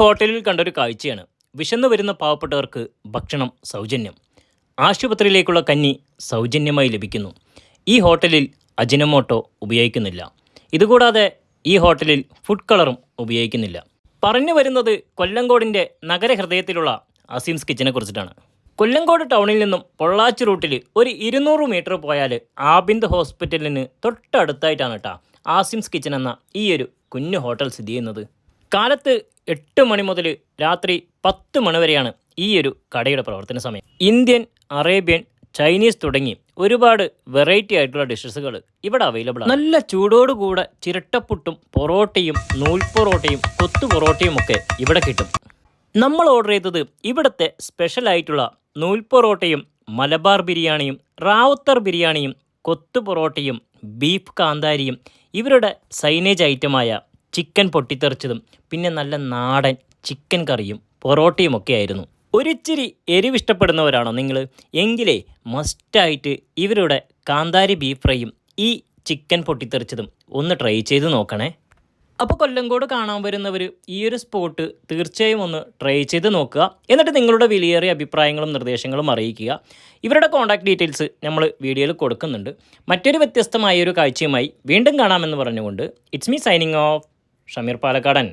ഹോട്ടലിൽ കണ്ടൊരു കാഴ്ചയാണ്. വിശന്നു വരുന്ന പാവപ്പെട്ടവർക്ക് ഭക്ഷണം സൗജന്യം. ആശുപത്രിയിലേക്കുള്ള കഞ്ഞി സൗജന്യമായി ലഭിക്കുന്നു. ഈ ഹോട്ടലിൽ അജിനമോട്ടോ ഉപയോഗിക്കുന്നില്ല. ഇതുകൂടാതെ ഈ ഹോട്ടലിൽ ഫുഡ് കളറും ഉപയോഗിക്കുന്നില്ല. പറഞ്ഞു വരുന്നത് കൊല്ലങ്കോടിന്റെ നഗരഹൃദയത്തിലുള്ള അസീംസ് കിച്ചനെ കുറിച്ചിട്ടാണ്. കൊല്ലങ്കോട് ടൗണിൽ നിന്നും പൊള്ളാച്ചി റൂട്ടിൽ ഒരു ഇരുന്നൂറ് മീറ്റർ പോയാൽ ആബിന്ദ് ഹോസ്പിറ്റലിന് തൊട്ടടുത്തായിട്ടാണ് കേട്ടോ ആസിംസ് കിച്ചൻ എന്ന ഈ ഒരു കുഞ്ഞു ഹോട്ടൽ സ്ഥിതി ചെയ്യുന്നത്. കാലത്ത് എട്ട് മണി മുതൽ രാത്രി പത്ത് മണി വരെയാണ് ഈ ഒരു കടയുടെ പ്രവർത്തന സമയം. ഇന്ത്യൻ അറേബ്യൻ ചൈനീസ് തുടങ്ങി ഒരുപാട് വെറൈറ്റി ആയിട്ടുള്ള ഡിഷസുകൾ ഇവിടെ അവൈലബിൾ ആണ്. നല്ല ചൂടോടുകൂടെ ചിരട്ടപ്പുട്ടും പൊറോട്ടയും നൂൽ പൊറോട്ടയും കൊത്തു പൊറോട്ടയും ഒക്കെ ഇവിടെ കിട്ടും. നമ്മൾ ഓർഡർ ചെയ്തത് ഇവിടുത്തെ സ്പെഷ്യൽ ആയിട്ടുള്ള നൂൽ പൊറോട്ടയും മലബാർ ബിരിയാണിയും റാവുത്തർ ബിരിയാണിയും കൊത്തു പൊറോട്ടയും ബീഫ് കാന്താരിയും ഇവരുടെ സൈനേജ് ഐറ്റമായ ചിക്കൻ പൊട്ടിത്തെറിച്ചതും പിന്നെ നല്ല നാടൻ ചിക്കൻ കറിയും പൊറോട്ടയും ഒക്കെ ആയിരുന്നു. ഒരിച്ചിരി എരിവ് ഇഷ്ടപ്പെടുന്നവരാണോ നിങ്ങൾ എങ്കിലേ മസ്റ്റായിട്ട് ഇവരുടെ കാന്താരി ബീഫ് ഫ്രൈയും ഈ ചിക്കൻ പൊട്ടിത്തെറിച്ചതും ഒന്ന് ട്രൈ ചെയ്ത് നോക്കണേ. അപ്പോൾ കൊല്ലങ്കോട് കാണാൻ വരുന്നവർ ഈ ഒരു സ്പോട്ട് തീർച്ചയായും ഒന്ന് ട്രൈ ചെയ്ത് നോക്കുക. എന്നിട്ട് നിങ്ങളുടെ വിലയേറിയ അഭിപ്രായങ്ങളും നിർദ്ദേശങ്ങളും അറിയിക്കുക. ഇവരുടെ കോൺടാക്ട് ഡീറ്റെയിൽസ് നമ്മൾ വീഡിയോയിൽ കൊടുക്കുന്നുണ്ട്. മറ്റൊരു വ്യത്യസ്തമായ ഒരു കാഴ്ചയുമായി വീണ്ടും കാണാമെന്ന് പറഞ്ഞുകൊണ്ട് it's me signing off Shameer Palakkadan.